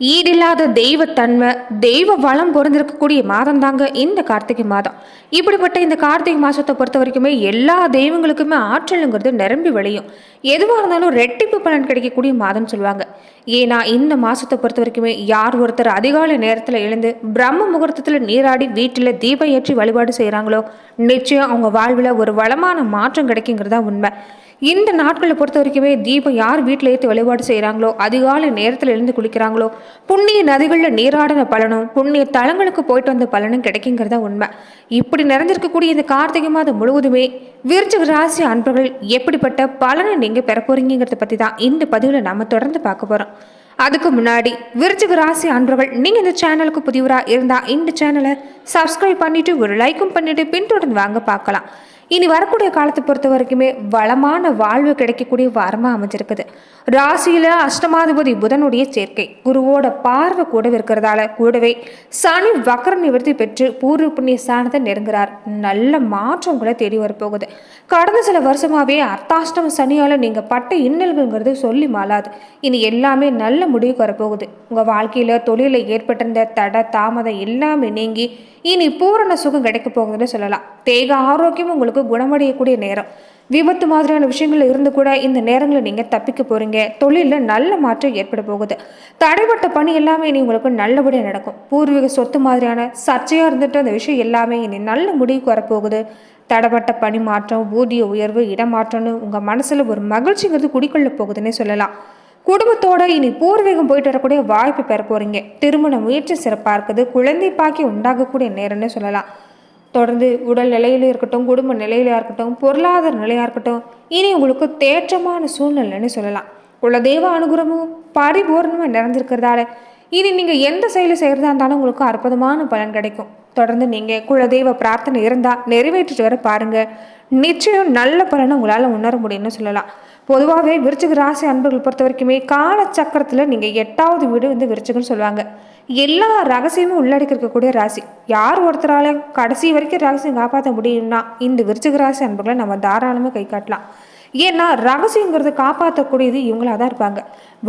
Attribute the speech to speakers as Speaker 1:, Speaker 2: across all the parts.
Speaker 1: ஈடில்லாத தெய்வத்தன்மை தெய்வ வளம் பொருந்திருக்கக்கூடிய மாதம் தாங்க இந்த கார்த்திகை மாதம். இப்படிப்பட்ட இந்த கார்த்திகை மாதத்தை பொறுத்த வரைக்குமே எல்லா தெய்வங்களுக்குமே ஆற்றலுங்கிறது நிரம்பி விளையும். எதுவாக இருந்தாலும் ரெட்டிப்பு பலன் கிடைக்கக்கூடிய மாதம்னு சொல்லுவாங்க. ஏன்னா இந்த மாதத்தை பொறுத்த வரைக்குமே யார் ஒருத்தர் அதிகாலை நேரத்தில் எழுந்து பிரம்ம முகூர்த்தத்தில் நீராடி வீட்டில் தீபம் ஏற்றி வழிபாடு செய்கிறாங்களோ நிச்சயம் அவங்க வாழ்வில் ஒரு வளமான மாற்றம் கிடைக்குங்கிறதா உண்மை. இந்த நாட்களை பொறுத்த வரைக்குமே தீபம் யார் வீட்டில் ஏற்றி வழிபாடு செய்கிறாங்களோ அதிகாலை நேரத்தில் எழுந்து குளிக்கிறாங்களோ புண்ணிய நதிகளில் நீராடின பலனும் புண்ணிய தலங்களுக்கு போயிட்டு வந்த பலனும் கிடைக்குங்கிறதா உண்மை. இப்படி நிறைஞ்சிருக்கக்கூடிய இந்த கார்த்திகை மாதம் முழுவதுமே விருச்சிக ராசி அன்பர்கள் எப்படிப்பட்ட பலனை நீங்கள் பெற போறீங்கிறத பற்றி தான் இந்த பதிவில் நம்ம தொடர்ந்து பார்க்க போகிறோம் அதுக்கு முன்னாடி விருச்சிக ராசி அன்பர்கள் நீங்கள் இந்த சேனலுக்கு புதியவராக இருந்தால் இந்த சேனலை சப்ஸ்கிரைப் பண்ணிவிட்டு ஒரு லைக்கும் பண்ணிவிட்டு பின்தொடர்ந்து வாங்க பார்க்கலாம். இனி வரக்கூடிய காலத்தை பொறுத்த வரைக்குமே வளமான வாழ்வு கிடைக்கக்கூடிய வாரமாக அமைஞ்சிருக்குது. ராசியில் அஷ்டமாதிபதி புதனுடைய சேர்க்கை. குருவோட பார்வை கூடவே இருக்கிறதால கூடவே சனி வக்கர நிவர்த்தி பெற்று பூர்வ புண்ணிய ஸ்தானத்தை நெருங்குறார். நல்ல மாற்றங்களை தேடி வரப்போகுது. கடந்த சில வருஷமாகவே அர்த்தாஷ்டம சனியால் நீங்கள் பட்ட இன்னல்கள்ங்கிறது சொல்லி மாலாது இனி எல்லாமே நல்ல முடிவுக்கு வரப்போகுது. உங்கள் வாழ்க்கையில் தொழிலில் ஏற்பட்டிருந்த தட தாமதம் எல்லாமே நீங்கி இனி பூரண சுகம் கிடைக்க போகுதுன்னு சொல்லலாம். தேக ஆரோக்கியம் உங்களுக்கு குணமடையக்கூடிய நேரம். விபத்து மாதிரியான விஷயங்கள் இருந்து கூட இந்த நேரங்களில் நீங்கள் தப்பிக்க போகிறீங்க தொழிலில் நல்ல மாற்றம் ஏற்பட போகுது. தடைப்பட்ட பணி எல்லாமே இனி உங்களுக்கு நல்லபடியாக நடக்கும். பூர்வீக சொத்து மாதிரியான சர்ச்சையாக இருந்துட்டு அந்த விஷயம் எல்லாமே இனி நல்ல முடிவுக்கு வரப்போகுது. தடைப்பட்ட பணி மாற்றம் ஊதிய உயர்வு இடமாற்றம்னு உங்கள் மனசில் ஒரு மகிழ்ச்சிங்கிறது குடிக்கொள்ள போகுதுன்னே சொல்லலாம். குடும்பத்தோட இனி பூர்வீகம் போயிட்டு வரக்கூடிய வாய்ப்பு பெற போறீங்க. திருமண முயற்சி சிறப்பாக இருக்குது. குழந்தை பாக்கி உண்டாகக்கூடிய நேரம்னு சொல்லலாம். தொடர்ந்து உடல் நிலையில இருக்கட்டும் குடும்ப நிலையில இருக்கட்டும் பொருளாதார நிலையாக இருக்கட்டும் இனி உங்களுக்கு தேற்றமான சூழ்நிலைன்னு சொல்லலாம். குலதெய்வ அனுகிரகமும் பரிபூர்ணமாக நிறைஞ்சிருக்கிறதால இனி நீங்கள் எந்த செயல் செய்கிறதா இருந்தாலும் உங்களுக்கு அற்புதமான பலன் கிடைக்கும். தொடர்ந்து நீங்கள் குலதெய்வ பிரார்த்தனை இருந்தால் நிறைவேற்றிட்டு வர பாருங்கள் நிச்சயம் நல்ல பலனை உங்களால் உணர முடியும்னு சொல்லலாம். பொதுவாகவே விருச்சிக ராசி அன்பர்கள் பொறுத்த வரைக்குமே காலச்சக்கரத்தில் நீங்கள் எட்டாவது வீடு வந்து விருச்சிகன்னு சொல்லுவாங்க. எல்லா ரகசியமும் உள்ளடக்கி இருக்கக்கூடிய ராசி. யார் ஒருத்தரால கடைசி வரைக்கும் ரகசியம் காப்பாற்ற முடியும்னா இந்த விருச்சிக ராசி அன்பர்களை நம்ம தாராளமாக கை காட்டலாம். ஏன்னா ரகசியங்கிறது காப்பாற்றக்கூடியது இவங்களாக தான் இருப்பாங்க.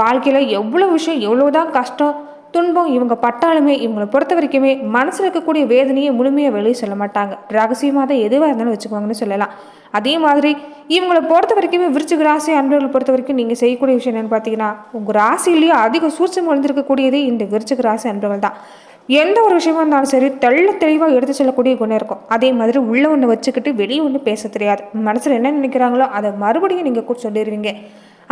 Speaker 1: வாழ்க்கையில் எவ்வளோ விஷயம் எவ்வளோதான் கஷ்டம் துன்பம் இவங்க பட்டாலுமே இவங்களை பொறுத்த வரைக்குமே மனசில் இருக்கக்கூடிய வேதனையை முழுமையாக வெளியே சொல்ல மாட்டாங்க. ரகசியமாக தான் எதுவாக இருந்தாலும் வச்சுக்குவாங்கன்னு சொல்லலாம். அதே மாதிரி இவங்களை பொறுத்த வரைக்குமே விருச்சிக ராசி அன்பர்களை பொறுத்த வரைக்கும் நீங்கள் செய்யக்கூடிய விஷயம் என்னென்னு பார்த்தீங்கன்னா உங்கள் ராசியிலேயே அதிக சூழ்ச்சி வளர்ந்துருக்கக்கூடியதே இந்த விருச்சிக ராசி அன்பர்கள் தான். எந்த ஒரு விஷயமா இருந்தாலும் சரி தெள்ள தெளிவாக எடுத்து செல்லக்கூடிய குணம் இருக்கும். அதே மாதிரி உள்ளே ஒன்று வச்சுக்கிட்டு வெளியே ஒன்று பேச தெரியாது. மனசில் என்ன நினைக்கிறாங்களோ அதை மறுபடியும் நீங்கள் கூட சொல்லிடுவீங்க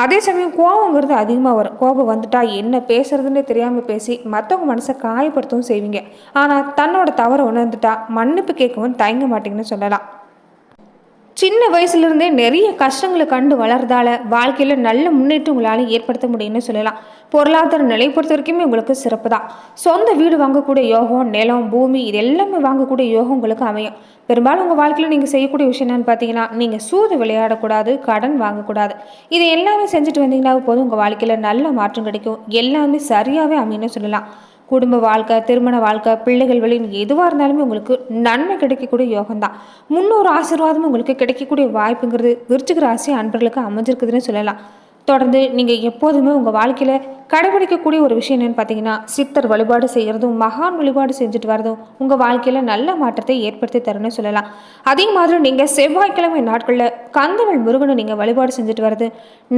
Speaker 1: அதே சமயம் கோபங்கிறது அதிகமாக வரும். கோபம் வந்துட்டா என்ன பேசுறதுன்னு தெரியாமல் பேசி மற்றவங்க மனசை காயப்படுத்தவும் செய்வீங்க. ஆனால் தன்னோட தவறை உணர்ந்துட்டா மன்னிப்பு கேட்கவும் தயங்க மாட்டீங்கன்னு சொல்லலாம். சின்ன வயசுலேருந்தே நிறைய கஷ்டங்களை கண்டு வளர்றதால வாழ்க்கையில் நல்ல முன்னேற்றம் உங்களால் ஏற்படுத்த முடியும்னு சொல்லலாம். பொருளாதார நிலை பொறுத்த வரைக்குமே உங்களுக்கு சிறப்பு தான் சொந்த வீடு வாங்கக்கூடிய யோகம் நிலம் பூமி இது எல்லாமே வாங்கக்கூடிய யோகம் உங்களுக்கு அமையும். பெரும்பாலும் உங்கள் வாழ்க்கையில் நீங்கள் செய்யக்கூடிய விஷயம் என்னன்னு பார்த்தீங்கன்னா நீங்கள் சூது விளையாடக்கூடாது கடன் வாங்கக்கூடாது. இது எல்லாமே செஞ்சுட்டு வந்தீங்கன்னா போதும். உங்கள் வாழ்க்கையில் நல்ல மாற்றம் கிடைக்கும். எல்லாமே சரியாகவே அமையும்னு சொல்லலாம். குடும்ப வாழ்க்கை திருமண வாழ்க்கை பிள்ளைகள் வழி எதுவாக இருந்தாலுமே உங்களுக்கு நன்மை கிடைக்கக்கூடிய யோகம் தான் முன்னொரு ஆசீர்வாதமும் உங்களுக்கு கிடைக்கக்கூடிய வாய்ப்புங்கிறது விருச்சிக ராசி அன்பர்களுக்கு அமைஞ்சிருக்குதுன்னு சொல்லலாம். தொடர்ந்து நீங்கள் எப்போதுமே உங்கள் வாழ்க்கையில் கடைபிடிக்கக்கூடிய ஒரு விஷயம் என்னென்னு பார்த்தீங்கன்னா சித்தர் வழிபாடு செய்கிறதும் மகான் வழிபாடு செஞ்சுட்டு வரதும் உங்கள் வாழ்க்கையில் நல்ல மாற்றத்தை ஏற்படுத்தி தரணும்னு சொல்லலாம். அதே மாதிரி நீங்கள் செவ்வாய்க்கிழமை நாட்களில் கந்தவள் முருகனை நீங்கள் வழிபாடு செஞ்சுட்டு வர்றது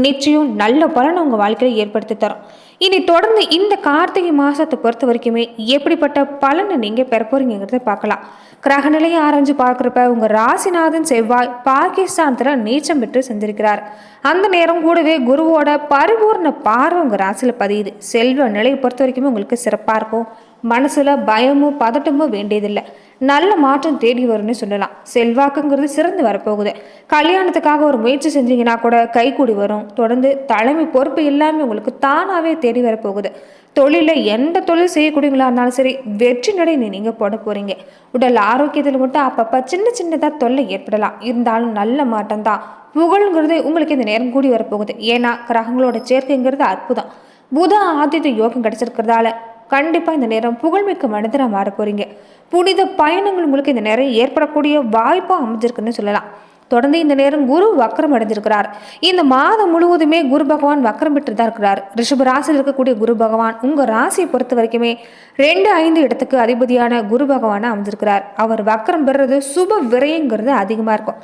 Speaker 1: நிச்சயம் நல்ல பலனை உங்கள் வாழ்க்கையில் ஏற்படுத்தி தரும். இனி தொடர்ந்து இந்த கார்த்திகை மாதத்தை பொறுத்த வரைக்குமே எப்படிப்பட்ட பலனை நீங்கள் பெற போறீங்கிறத பார்க்கலாம். கிரகநிலையை ஆரஞ்சு பார்க்குறப்ப உங்கள் ராசிநாதன் செவ்வாய் பாகிஸ்தானத்தில் நீச்சம் பெற்று செஞ்சிருக்கிறார் அந்த நேரம் கூடவே குருவோட பரிபூர்ண பார்வை உங்கள் ராசியில் பதியுது. செல்வ நிலையை பொறுத்த வரைக்குமே உங்களுக்கு சிறப்பாக இருக்கும். மனசில் பயமும் பதட்டமும் வேண்டியதில்லை. நல்ல மாற்றம் தேடி வரும்னு சொல்லலாம். செல்வாக்குங்கிறது சிறந்து வரப்போகுது. கல்யாணத்துக்காக ஒரு முயற்சி செஞ்சீங்கன்னா கூட கைக்கூடி வரும். தொடர்ந்து தலைமை பொறுப்பு இல்லாமல் உங்களுக்கு தானாகவே தேடி வரப்போகுது. தொழிலில் எந்த தொழில் செய்யக்கூடியவங்களா இருந்தாலும் சரி வெற்றி நடை நீங்கள் போட போகிறீங்க உடல் ஆரோக்கியத்தில் மட்டும் அப்பப்போ சின்ன சின்னதாக தொல்லை ஏற்படலாம். இருந்தாலும் நல்ல மாற்றம் தான். புகழ்ங்கிறது உங்களுக்கு இந்த நேரம் கூடி வரப்போகுது. ஏன்னா கிரகங்களோட சேர்க்கைங்கிறது அற்புதம். புத ஆதித்த யோகம் கிடைச்சிருக்கிறதால கண்டிப்பாக இந்த நேரம் புகழ்மிக்க மனிதராக மாற போகிறீங்க புனித பயணங்கள் உங்களுக்கு இந்த நேரம் ஏற்படக்கூடிய வாய்ப்பாக அமைஞ்சிருக்குன்னு சொல்லலாம். தொடர்ந்து இந்த நேரம் குரு வக்கரம் அடைஞ்சிருக்கிறார். இந்த மாதம் முழுவதுமே குரு பகவான் வக்கரம் பெற்று தான் இருக்கிறார். ரிஷப ராசியில் இருக்கக்கூடிய குரு பகவான் உங்கள் ராசியை பொறுத்த வரைக்குமே ரெண்டு ஐந்து இடத்துக்கு அதிபதியான குரு பகவானை அமைஞ்சிருக்கிறார். அவர் வக்கரம் பெறுறது சுப விரயங்கிறது அதிகமாக இருக்கும்.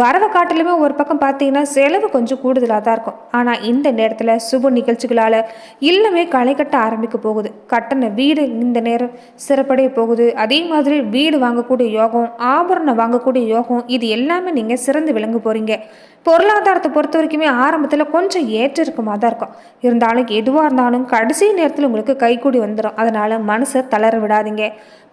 Speaker 1: வரவை காட்டிலுமே ஒரு பக்கம் பார்த்தீங்கன்னா செலவு கொஞ்சம் கூடுதலாக தான் இருக்கும். ஆனால் இந்த நேரத்தில் சுப நிகழ்ச்சிகளால் இல்லமே களை கட்ட ஆரம்பிக்க போகுது. கட்டண வீடு இந்த நேரம் சிறப்படைய போகுது. அதே மாதிரி வீடு வாங்கக்கூடிய யோகம் ஆபரணம் வாங்கக்கூடிய யோகம் இது எல்லாமே நீங்கள் சிறந்து விளங்க போகிறீங்க பொருளாதாரத்தை பொறுத்த வரைக்குமே ஆரம்பத்தில் கொஞ்சம் ஏற்றருக்கமாக தான் இருக்கும். இருந்தாலும் எதுவாக இருந்தாலும் கடைசி நேரத்தில் உங்களுக்கு கைக்கூடி வந்துடும் அதனால் மனசை தளர விடாதீங்க.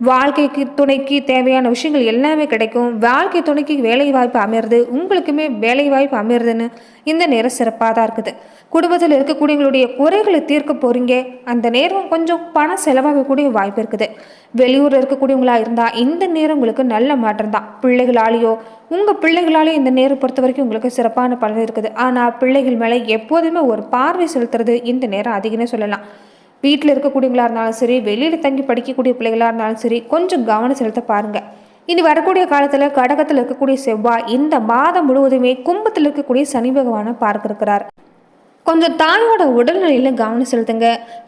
Speaker 1: வாழ்க்கைக்கு துணைக்கு தேவையான விஷயங்கள் எல்லாமே கிடைக்கும். வாழ்க்கை துணைக்கு வேலை வாய்ப்பு அமையிறது உங்களுக்குமே வேலை வாய்ப்பு அமையிறதுன்னு இந்த நேரம் சிறப்பாக தான் இருக்குது. குடும்பத்தில் இருக்கக்கூடியவங்களுடைய குறைகளை தீர்க்க போகிறீங்க அந்த நேரம் கொஞ்சம் பணம் செலவாகக்கூடிய வாய்ப்பு இருக்குது. வெளியூரில் இருக்கக்கூடியவங்களா இருந்தால் இந்த நேரம் உங்களுக்கு நல்ல மாற்றம் தான். பிள்ளைகளாலேயோ உங்கள் பிள்ளைகளாலேயோ இந்த நேரம் பொறுத்த வரைக்கும் உங்களுக்கு சிறப்பான பலன் இருக்குது. ஆனால் பிள்ளைகள் மேலே எப்போதுமே ஒரு பார்வை செலுத்துறது இந்த நேரம் அதிகமே சொல்லலாம். வீட்டில் இருக்கக்கூடியவங்களா இருந்தாலும் சரி வெளியில் தங்கி படிக்கக்கூடிய பிள்ளைகளாக இருந்தாலும் சரி கொஞ்சம் கவனம் செலுத்த பாருங்கள் இனி வரக்கூடிய காலத்தில் கடகத்தில் இருக்கக்கூடிய செவ்வாய் இந்த மாதம் முழுவதுமே கும்பத்தில் இருக்கக்கூடிய சனி பகவானை பார்க்க இருக்கிறார் கொஞ்சம் தாயோட உடல்நிலையில் கவனம் செலுத்துங்க.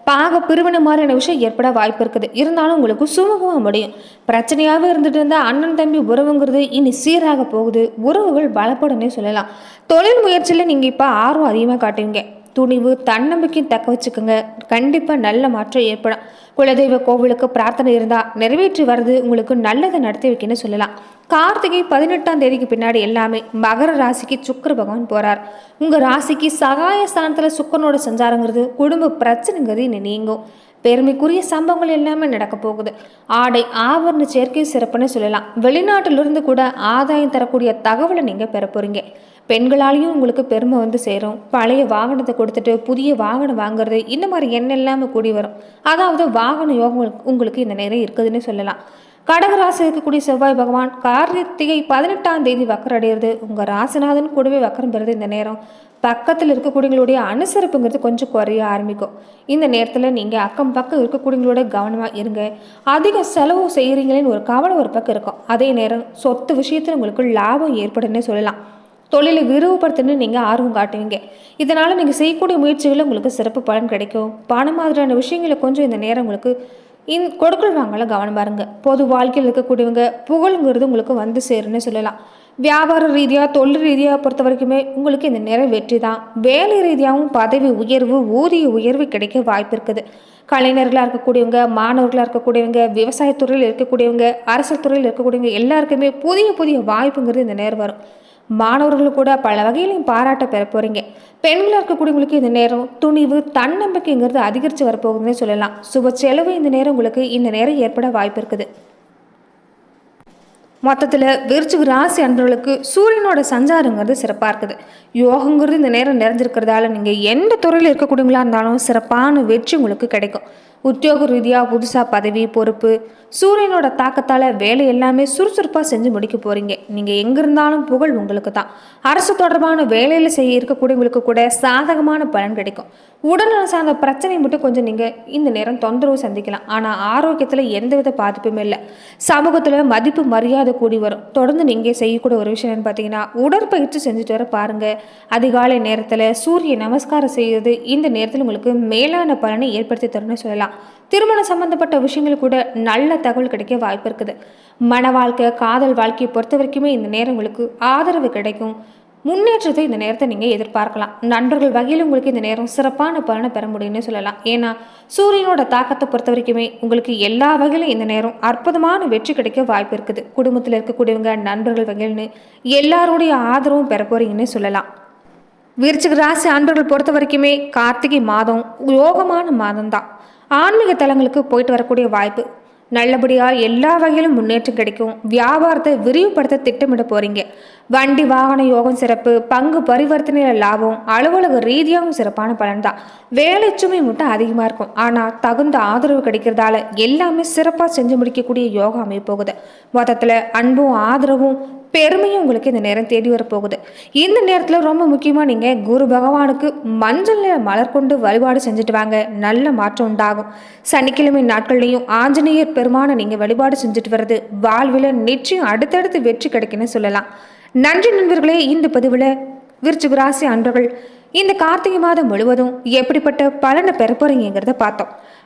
Speaker 1: பாக பிரிவினை மாதிரியான விஷயம் ஏற்பட வாய்ப்பு இருக்குது. இருந்தாலும் உங்களுக்கு சுமூகமாக முடியும். பிரச்சனையாகவே இருந்துட்டு இருந்தால் அண்ணன் தம்பி உறவுங்கிறது இனி சீராக போகுது. உறவுகள் பலப்படும்னே சொல்லலாம். தொழில் முயற்சியில் நீங்கள் இப்போ ஆர்வம் அதிகமாக காட்டுவீங்க. துணிவு தன்னம்பிக்கையும் தக்க வச்சுக்கோங்க. கண்டிப்பாக நல்ல மாற்றம் ஏற்படும். குலதெய்வ கோவிலுக்கு பிரார்த்தனை இருந்தால் நிறைவேற்றி வர்றது உங்களுக்கு நல்லதை நடத்தி வைக்கணும்னு சொல்லலாம். கார்த்திகை பதினெட்டாம் தேதிக்கு பின்னாடி எல்லாமே மகர ராசிக்கு சுக்கர பகவான் போகிறார் உங்கள் ராசிக்கு சகாய ஸ்தானத்தில் சுக்கரனோட சஞ்சாரங்கிறது குடும்ப பிரச்சனைங்கிறது இனி நீங்கும். பெருமைக்குரிய சம்பவங்கள் எல்லாமே நடக்க போகுது. ஆடை ஆவரண சேர்க்கை சிறப்புன்னு சொல்லலாம். வெளிநாட்டிலிருந்து கூட ஆதாயம் தரக்கூடிய தகவலை நீங்கள் பெற போகிறீங்க பெண்களாலையும் உங்களுக்கு பெருமை வந்து சேரும். பழைய வாகனத்தை கொடுத்துட்டு புதிய வாகனம் வாங்குறது இந்த மாதிரி எண்ணம் இல்லாமல் கூடி வரும். அதாவது வாகன யோகம் உங்களுக்கு இந்த நேரம் இருக்குதுன்னு சொல்லலாம். கடகராசி இருக்கக்கூடிய செவ்வாய் பகவான் கார்த்திகை பதினெட்டாம் தேதி வக்கரம் அடையிறது உங்கள் ராசிநாதன் கூடவே வக்கரம் பெறுது இந்த நேரம். பக்கத்தில் இருக்கக்கூடியவங்களுடைய அனுசரிப்புங்கிறது கொஞ்சம் குறைய ஆரம்பிக்கும். இந்த நேரத்தில் நீங்கள் அக்கம் பக்கம் இருக்கக்கூடியவங்களோட கவனமாக இருங்க. அதிக செலவு செய்கிறீங்களேன்னு ஒரு கவலை ஒரு பக்கம் இருக்கும். அதே நேரம் சொத்து விஷயத்தில் உங்களுக்கு லாபம் ஏற்படுன்னு சொல்லலாம். தொழிலை விரிவுபடுத்தணும்னு நீங்கள் ஆர்வம் காட்டுவீங்க. இதனால் நீங்கள் செய்யக்கூடிய முயற்சிகளில் உங்களுக்கு சிறப்பு பலன் கிடைக்கும். பணம் மாதிரியான விஷயங்களை கொஞ்சம் இந்த நேரம் உங்களுக்கு இன் கொடுக்கல் வாங்கலாம் கவனம் பாருங்க பொது வாழ்க்கையில் இருக்கக்கூடியவங்க புகழுங்கிறது உங்களுக்கு வந்து சேருன்னு சொல்லலாம். வியாபார ரீதியாக தொழில் ரீதியாக பொறுத்த வரைக்குமே உங்களுக்கு இந்த நேரம் வெற்றி தான். வேலை ரீதியாகவும் பதவி உயர்வு ஊதிய உயர்வு கிடைக்க வாய்ப்பு இருக்குது. கலைஞர்களாக இருக்கக்கூடியவங்க மாணவர்களாக இருக்கக்கூடியவங்க விவசாயத்துறையில் இருக்கக்கூடியவங்க அரசியல் துறையில் இருக்கக்கூடியவங்க எல்லாருக்குமே புதிய புதிய வாய்ப்புங்கிறது இந்த நேரம் வரும். மாணவர்கள் கூட பல வகையிலையும் பாராட்ட பெற போகிறீங்க பெண்களாக இருக்கக்கூடியவங்களுக்கு இந்த நேரம் துணிவு தன்னம்பிக்கைங்கிறது அதிகரித்து வரப்போகுதுன்னே சொல்லலாம். சுப செலவு இந்த நேரம் உங்களுக்கு இந்த நேரம் ஏற்பட வாய்ப்பு இருக்குது. மொத்தத்தில் விருச்சிக ராசி அன்பர்களுக்கு சூரியனோட சஞ்சாரங்கிறது சிறப்பாக இருக்குது யோகங்கிறது இந்த நேரம் நிறைஞ்சிருக்கிறதால நீங்கள் எந்த துறையில் இருக்கக்கூடியவங்களா இருந்தாலும் சிறப்பான வெற்றி உங்களுக்கு கிடைக்கும். உத்தியோக ரீதியாக புதுசாக பதவி பொறுப்பு சூரியனோட தாக்கத்தால் வேலை எல்லாமே சுறுசுறுப்பாக செஞ்சு முடிக்க போகிறீங்க நீங்கள் எங்கே இருந்தாலும் புகழ் உங்களுக்கு தான். அரசு தொடர்பான வேலையில் செய்ய இருக்கக்கூடியவங்களுக்கு கூட சாதகமான பலன் கிடைக்கும். உடல்நலம் சார்ந்த பிரச்சனை மட்டும் கொஞ்சம் நீங்கள் இந்த நேரம் தொந்தரவு சந்திக்கலாம். ஆனால் ஆரோக்கியத்தில் எந்தவித பாதிப்புமே இல்லை. சமூகத்தில் மதிப்பு மரியாதை கூடி வரும். தொடர்ந்து நீங்கள் செய்யக்கூடிய ஒரு விஷயம் என்னன்னு பார்த்தீங்கன்னா உடற்பயிற்சி செஞ்சுட்டு வர பாருங்கள் அதிகாலை நேரத்தில் சூரிய நமஸ்காரம் செய்வது இந்த நேரத்தில் உங்களுக்கு மேலான பலனை ஏற்படுத்தி தரும்னு சொல்லலாம். திருமணம் சம்மந்தப்பட்ட விஷயங்கள் கூட நல்ல தகவல் கிடைக்க வாய்ப்பு இருக்குது. மன வாழ்க்கை காதல் வாழ்க்கையை பொறுத்த வரைக்குமே இந்த நேரம் உங்களுக்கு ஆதரவு கிடைக்கும். முன்னேற்றத்தை இந்த நேரத்தை நீங்கள் எதிர்பார்க்கலாம். நண்பர்கள் வகையில் உங்களுக்கு இந்த நேரம் சிறப்பான பலனை பெற முடியும்னு சொல்லலாம். ஏன்னா சூரியனோட தாக்கத்தை பொறுத்த வரைக்குமே உங்களுக்கு எல்லா வகையிலும் இந்த நேரம் அற்புதமான வெற்றி கிடைக்க வாய்ப்பு இருக்குது. குடும்பத்தில் இருக்கக்கூடியவங்க நண்பர்கள் வகையில்னு எல்லாருடைய ஆதரவும் பெற போறீங்கன்னு சொல்லலாம். விருச்சிக ராசி அன்பர்கள் பொறுத்த வரைக்குமே கார்த்திகை மாதம் யோகமான மாதம்தான். ஆன்மீக தலங்களுக்கு போயிட்டு வரக்கூடிய வாய்ப்பு. நல்லபடியாக எல்லா வகையிலும் முன்னேற்றம் கிடைக்கும். வியாபாரத்தை விரிவுபடுத்த திட்டமிட போகிறீங்க வண்டி வாகன யோகம் சிறப்பு பங்கு பரிவர்த்தனையில் லாபம் அலுவலக ரீதியாகவும் சிறப்பான பலன் தான். வேலை சுமை மட்டும் அதிகமாக இருக்கும். ஆனால் தகுந்த ஆதரவு கிடைக்கிறதால எல்லாமே சிறப்பாக செஞ்சு முடிக்கக்கூடிய யோகா அமைய போகுது மொத்தத்தில் அன்பும் ஆதரவும் பெருமையும் உங்களுக்கு இந்த நேரம் தேடி வரப்போகுது. இந்த நேரத்தில் ரொம்ப முக்கியமாக நீங்கள் குரு பகவானுக்கு மஞ்சள் நிற மலர் கொண்டு வழிபாடு செஞ்சுட்டு வாங்க. நல்ல மாற்றம் உண்டாகும். சனிக்கிழமை நாட்கள்லையும் ஆஞ்சநேயர் பெருமானை நீங்கள் வழிபாடு செஞ்சுட்டு வர்றது வாழ்வில் நிச்சயம் அடுத்தடுத்து வெற்றி கிடைக்குன்னு சொல்லலாம். நன்றி நண்பர்களே இந்த பதிவில் விருச்சிக ராசி அன்பர்கள் இந்த கார்த்திகை மாதம் முழுவதும் எப்படிப்பட்ட பலனை பெற பார்த்தோம்.